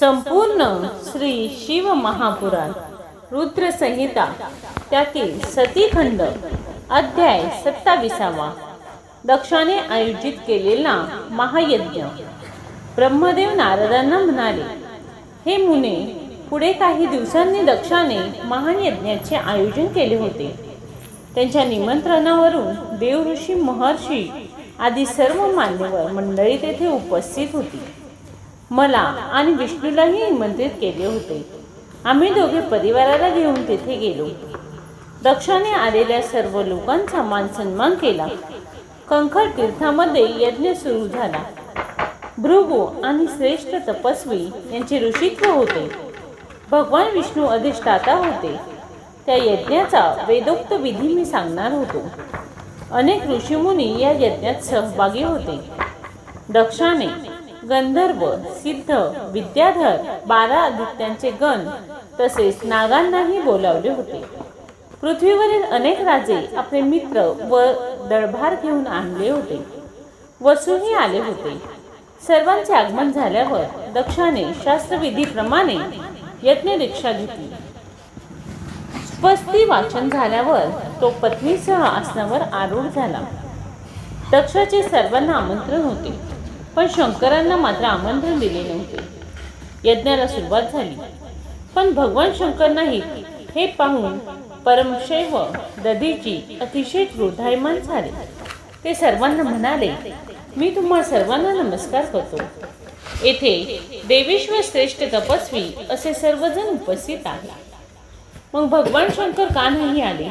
संपूर्ण श्री शिव महापुराण. रुद्र संहिता त्यातील सतीखंड अध्याय सत्ताविसावा. दक्षाने आयोजित केलेला महायज्ञ. ब्रह्मदेव नारदांना म्हणाले हे मुने पुढे काही दिवसांनी दक्षाने महान यज्ञाचे आयोजन केले होते. त्यांच्या निमंत्रणावरून देव ऋषी महर्षी आदी सर्व मान्यवर मंडळी तेथे उपस्थित होती. मला आणि विष्णूलाही निमंत्रित केले होते. आम्ही दोघे परिवाराला घेऊन तेथे गेलो. दक्षाने आलेल्या सर्व लोकांचा मान सन्मान केला. कंखर तीर्थामध्ये यज्ञ सुरू झाला. भृगू आणि श्रेष्ठ तपस्वी यांचे ऋषित्व होते. भगवान विष्णू अधिष्ठाता होते. त्या यज्ञाचा वेदोक्त विधी मी सांगणार होतो. अनेक ऋषीमुनी या यज्ञात सहभागी होते. दक्षाने गंधर्व सिद्ध विद्याधर बारा आदित्यांचे गण तसेच नागांनाही बोलावले होते. पृथ्वीवरील अनेक राजे आपले मित्र व दळभार घेऊन आणले होते. वसूही आले होते. सर्वांचे आगमन झाल्यावर दक्षाने शास्त्रविधीप्रमाणे यज्ञ दीक्षा घेतली. स्वस्ती वाचन झाल्यावर तो पत्नीसह आसनावर आरूढ झाला. दक्षाचे सर्वांना आमंत्रण होते. पण शंकरांना मात्र आमंत्रण दिले नव्हते. यज्ञाला सुरुवात झाली. पण भगवान शंकर नाही हे पाहून परमशैव दधीची अतिशय क्रोधायमान झाले. ते सर्वांना म्हणाले मी तुम्हा सर्वांना नमस्कार करतो. येथे देवेश्वर श्रेष्ठ तपस्वी असे सर्वजण उपस्थित आहेत. मग भगवान शंकर का नाही आले?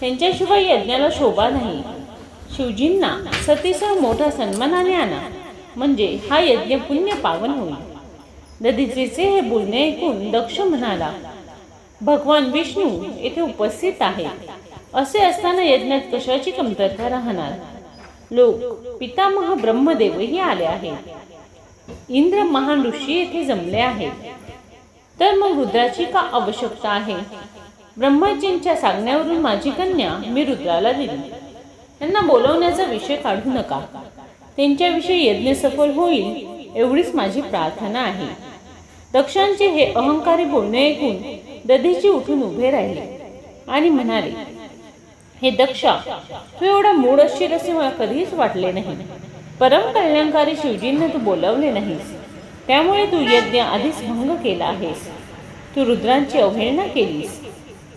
त्यांच्याशिवाय यज्ञाला शोभा नाही. शिवजींना सतीसह मोठा सन्मानाने आणा. म्हणजे हा यज्ञ पुण्य पावन होईल. दधिचीचे हे बोलणे ऐकून दक्ष म्हणाला भगवान विष्णू येथे उपस्थित आहेत असे असताना यज्ञात कशाची कमतरता राहणार? लोक पितामह ब्रह्मदेवही आले आहेत. इंद्र महान ऋषी येथे जमले आहेत. तर मग रुद्राची का आवश्यकता आहे? ब्रह्मजींच्या सांगण्यावरून माझी कन्या मी रुद्राला दिली. त्यांना बोलवण्याचा विषय काढू नका. त्यांच्याविषयी यज्ञ सफल होईल एवढीच माझी प्रार्थना आहे. दक्षांचे हे अहंकारी बोलणे ऐकून दधीची उठून उभे राहिले आणि म्हणाले हे दक्षा तू एवढा मूड असशील असे मला कधीच वाटले नाही. परम कल्याणकारी शिवजींना तू बोलावले नाहीस. त्यामुळे तू यज्ञ आधीच भंग केला आहेस. तू रुद्रांची अवहेलना केलीस.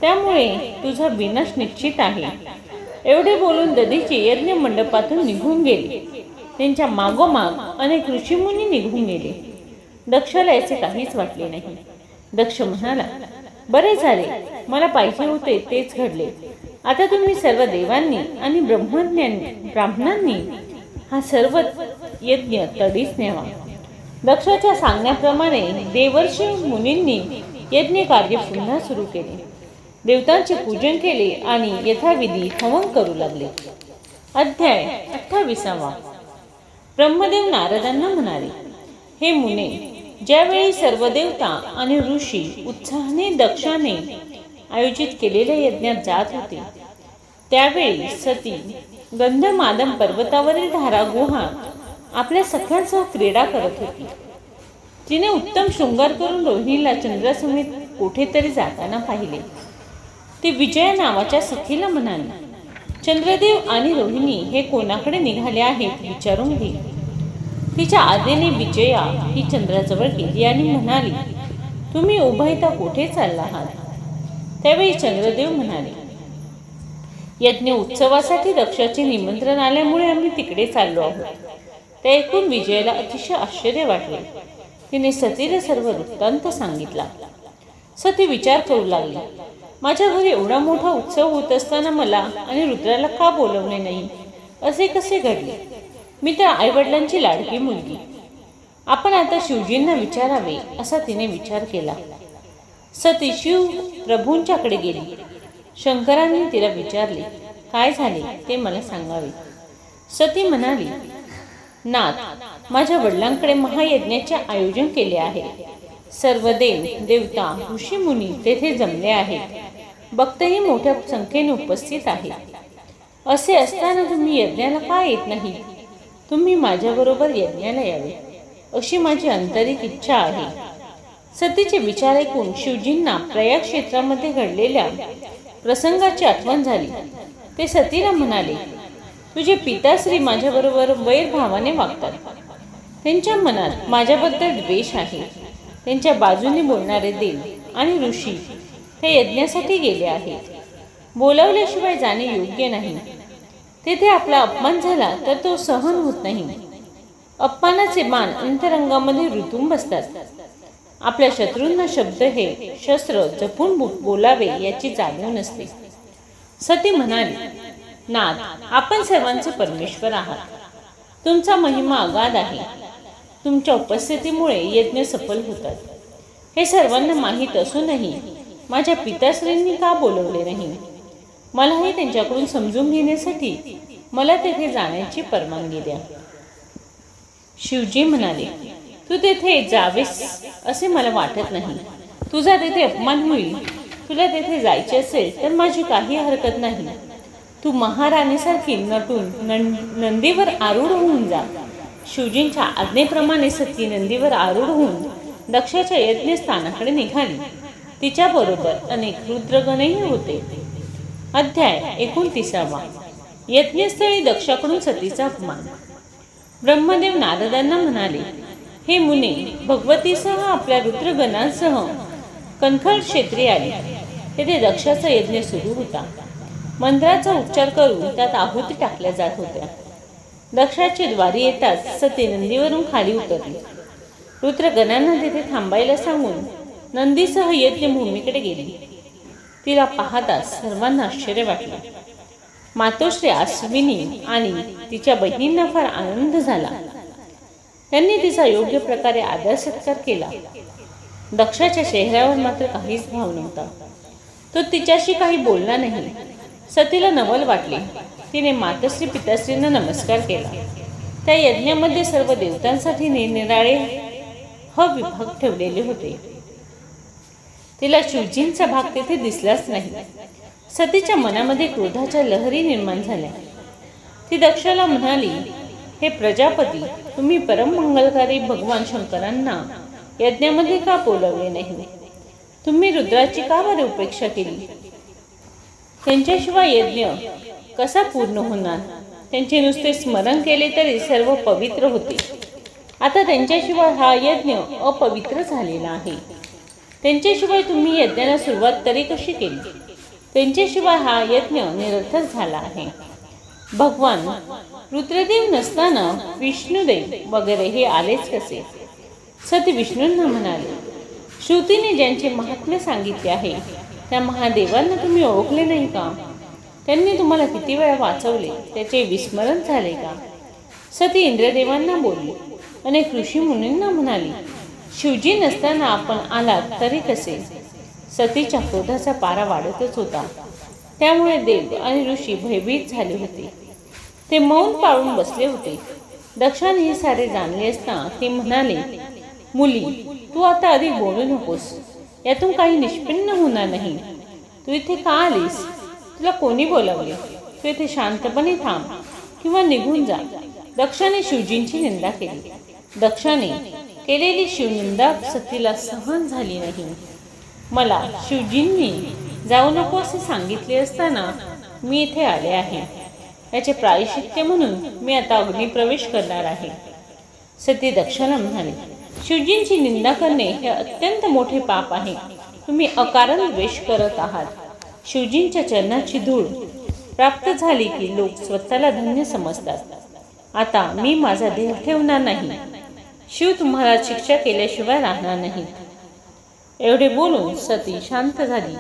त्यामुळे तुझा विनाश निश्चित आहे. एवढे बोलून दधीची यज्ञ मंडपातून निघून गेली. त्यांच्या मागोमाग अनेक ऋषीमुनी निघून गेले. दक्षला याचे काहीच वाटले नाही. दक्ष म्हणाला बरे झाले मला पाहिजे होते तेच घडले. आता तुम्ही सर्व देवांनी आणि ब्रह्मज्ञांनी ब्राह्मणांनी हा सर्व यज्ञ तडीच न्यावा. दक्षाच्या सांगण्याप्रमाणे देवर्षी मुनींनी यज्ञ कार्य पुन्हा सुरू केले. देवतांचे पूजन केले आणि यथाविधी हवन करू लागले. अध्याय अठ्ठावीसावा. ब्रह्मदेव नारदांना म्हणाले हे मुने ज्यावेळी सर्व देवता आणि ऋषी उत्साहाने दक्षाने आयोजित केलेल्या यज्ञात जात होते त्यावेळी सती गंधमादम पर्वतावरील धारा गुहा आपल्या सख्यांसह क्रीडा करत होती. तिने उत्तम शृंगार करून रोहिणीला चंद्रासमेत कुठेतरी जाताना पाहिले. ती विजया नावाच्या सखीला म्हणाली चंद्रदेव आणि रोहिणी हे कोणाकडे निघाले आहेत विचारून घे. तिच्या आदेने विजया ही चंद्राजवळ गेली आणि म्हणाली तुम्ही उभयता कुठे चालला आहात त्यावेळी चंद्रदेव म्हणाले यज्ञ उत्सवासाठी दक्षाचे निमंत्रण आल्यामुळे आम्ही तिकडे चाललो आहोत. ते ऐकून विजयाला अतिशय आश्चर्य वाटले. तिने सतीला सर्व वृत्तांत सांगितला. सती विचार करू लागली. माझ्या घरी एवढा मोठा उत्सव होत असताना मला आणि रुद्राला का बोलवले नाही? असे कसे घडले? मी त्या आईवडिलांची लाडकी मुलगी. आपण आता शिवजींना विचारावे असा तिने विचार केला. सती शिव प्रभूंच्याकडे गेली. शंकरांनी तिला विचारले काय झाले? ते मला सांगावे. सती म्हणाली नाथ माझ्या वडिलांकडे महायज्ञाचे आयोजन केले आहे. सर्व देव देवता ऋषीमुनी तेथे जमले आहेत. भक्तही मोठ्या संख्येने उपस्थित आहेत. असे असताना तुम्ही यज्ञाला का येत नाही? तुम्ही माझ्याबरोबर यज्ञाला यावे अशी माझी आंतरिक इच्छा आहे. सतीचे विचार ऐकून शिवजींना प्रयाग क्षेत्रामध्ये घडलेल्या प्रसंगाची आठवण झाली. ते सतीला म्हणाले तुझे पिताश्री माझ्याबरोबर वैरभावाने वागतात. त्यांच्या मनात माझ्याबद्दल द्वेष आहे. त्यांच्या बाजूने बोलणारे देव आणि ऋषी ते यज्ञासाठी गेले आहेत. बोलावल्याशिवाय जाणे योग्य नाही. तेथे आपला अपमान झाला तर तो सहन होत नाही. अपमानाचे मान अंतरंगामध्ये ऋतून बसतात. आपल्या शत्रूंना शब्द हे शस्त्र जपून बोलावे याची जाणीव नसते. सती म्हणाली नाथ आपण सर्वांचे परमेश्वर आहात. तुमचा महिमा अगाध आहे. तुमच्या उपस्थितीमुळे यज्ञ सफल होतात. हे सर्वांना माहीत असूनही माझ्या पिताश्रींनी का बोलवले नाही? मलाही त्यांच्याकडून समजून घेण्यासाठी मला तेथे जाण्याची परवानगी द्या. शिवजी म्हणाले तू तेथे जावेस असे मला वाटत नाही. तुझा तेथे अपमान होईल. तुला तेथे जायचे असेल तर माझी काही हरकत नाही. तू महाराणीसारखी नटून नं- नंदीवर आरूढ होऊन जा. शिवजींच्या आज्ञेप्रमाणे सती नंदीवर आरूढ होऊन दक्षाच्या यज्ञस्थानाकडे निघाली. तिच्याबरोबर अनेक रुद्रगणही होते. अध्याय एकोणतीसावा. यज्ञस्थळी दक्षाकडून सतीचा अपमान. ब्रह्मदेव नारदांना म्हणाले हे मुने भगवतीसह आपल्या रुद्रगणांसह कणखर क्षेत्री आली. तेथे दक्षाचा यज्ञ सुरू होता. मंत्राचा उच्चार करून त्यात आहुती टाकल्या जात होत्या. दक्षाची द्वारी येताच सती नंदीवरून खाली उतरली. रुद्रगणांना तिथे थांबायला सांगून नंदीसह यज्ञभूमीकडे गेली. तिला पाहताच सर्वांना आश्चर्य वाटले. मातोश्री अश्विनी आणि तिच्या बहिणींना फार आनंद झाला. त्यांनी तिचा योग्य प्रकारे आदर सत्कार केला. दक्षाच्या चेहऱ्यावर मात्र काहीच भाव नव्हता. तो तिच्याशी काही बोलला नाही. सतीला नवल वाटले. तिने मातश्री पिताश्रींना नमस्कार केला. त्या यज्ञामध्ये सर्व देवतांसाठी निरनिराळे ह विभाग ठेवलेले होते. तिला शिवजींचा भाग तेथे दिसलाच नाही. सतीच्या मनामध्ये क्रोधाच्या लहरी निर्माण झाल्या. ती दक्षाला म्हणाली हे प्रजापती तुम्ही परममंगलकारी भगवान शंकरांना यज्ञामध्ये का बोलवले नाही? तुम्ही रुद्राची का बरे उपेक्षा केली? त्यांच्याशिवाय यज्ञ कसा पूर्ण होणार? त्यांचे नुसते स्मरण केले तरी सर्व पवित्र होते. आता त्यांच्याशिवाय हा यज्ञ अपवित्र झालेला आहे. त्यांच्याशिवाय तुम्ही यज्ञाला सुरुवात तरी कशी केली? त्यांच्याशिवाय हा यज्ञ निरर्थक झाला आहे. भगवान रुद्रदेव नसताना विष्णुदेव वगैरे हे आलेच कसे? सत विष्णूंना म्हणाले श्रुतीने ज्यांचे महात्म्य सांगितले आहे त्या महादेवांना तुम्ही ओळखले नाही का? त्यांनी तुम्हाला किती वेळा वाचवले त्याचे विस्मरण झाले का? सती इंद्रदेवांना बोलली अनेक ऋषी मुनींना म्हणाली शिवजी नसताना आपण आलात तरी कसे? सतीच्या क्रोधाचा पारा वाढतच होता. त्यामुळे देव आणि ऋषी भयभीत झाले होते. ते मौन पाळून बसले होते. दक्षाने हे सारे जाणले असता ते म्हणाले मुली तू आता अधिक बोलू नकोस. यातून काही निष्पन्न होणार नाही. तू इथे का आलीस? तुला कोणी बोलावले? तू इथे शांतपणे थांब किंवा निघून जा. दक्षाने शिवजींची निंदा केली. दक्षाने केलेली शिवनिंदा सतीला सहन झाली नाही. मला शिवजींनी जाऊ नको असे सांगितले असताना मी इथे आले आहे. याचे प्रायश्चित्य म्हणून मी आता अग्निप्रवेश करणार आहे. सती दक्षाला म्हणाली शिवजींची निंदा करणे हे अत्यंत मोठे पाप आहे. तुम्ही अकारण द्वेष करत आहात. शिवजींच्या चरणाची धूळ प्राप्त झाली की लोक स्वतःला धन्य समजतात. आता मी माझा देह ठेवणार नाही. शिव तुम्हाला शिक्षा केल्याशिवाय राहणार नाही. एवढे बोलून सती शांत झाली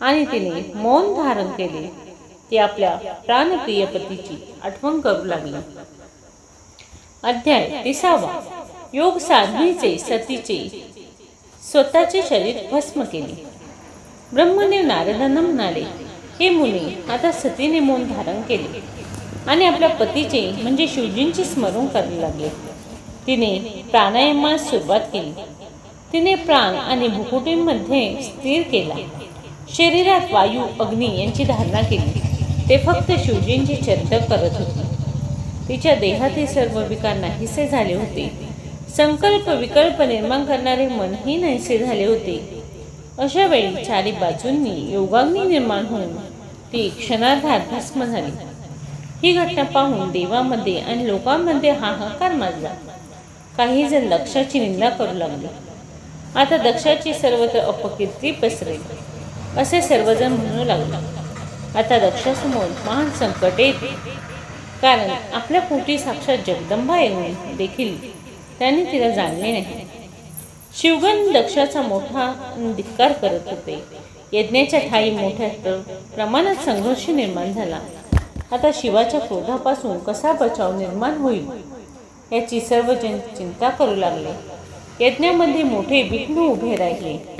आणि तिने मौन धारण केले. ती आपल्या प्राणप्रिय पतीची आठवण करू लागली. अध्याय तिसावा. योग साधनेचे सतीचे स्वतःचे शरीर भस्म केले. ब्रह्मदेव नारदांना म्हणाले हे मुनी आता सतीने मौन धारण केले आणि आपल्या पतीचे म्हणजे शिवजींचे स्मरण करू लागले. तिने प्राणायामास सुरुवात केली. तिने प्राण आणि भुकुटींमध्ये स्थिर केला. शरीरात वायू अग्नी यांची धारणा केली. ते फक्त शिवजींची चर्चा करत होते. तिच्या देहातील सर्व विकार नाहीसे झाले होते. संकल्प विकल्प निर्माण करणारे मनही नाहीसे झाले होते. अशा वेळी चारी बाजूंनी योगाग्नी निर्माण होऊन ती क्षणार्धात भस्म झाली. ही घटना पाहून देवामध्ये आणि लोकांमध्ये हाहाकार माजला. काही जण दक्षाची निंदा करू लागले. आता दक्षाची सर्वत्र अपकीर्ती पसरेल असे सर्वजण म्हणू लागले. आता दक्षासमोर महान संकट येते कारण आपल्या पोटी साक्षात जगदंबा येऊन देखील त्याने तिला जाणले नाही. शिवगण दक्षाचा मोठा धिक्कार करत होते. यज्ञाच्या ठाई मोठ्या प्रमाणात संघर्ष निर्माण झाला. आता शिवाच्या क्रोधापासून कसा बचाव निर्माण होईल याची सर्वजण चिंता करू लागले. यज्ञामध्ये मोठे विघ्न उभे राहिले.